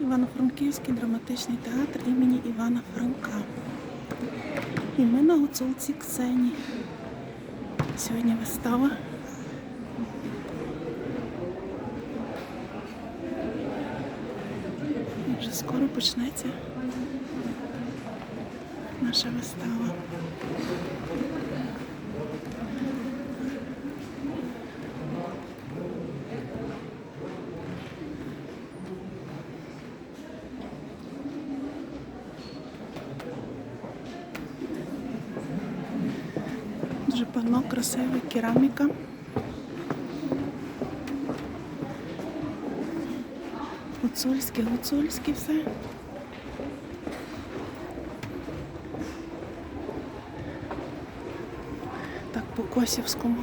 Івано-Франківський драматичний театр імені Івана Франка. І ми на гуцулці Ксені. Сьогодні вистава. І вже скоро почнеться наша вистава. Дуже панно красиве, кераміка. Гуцульське, гуцульське все. Так по Косівському.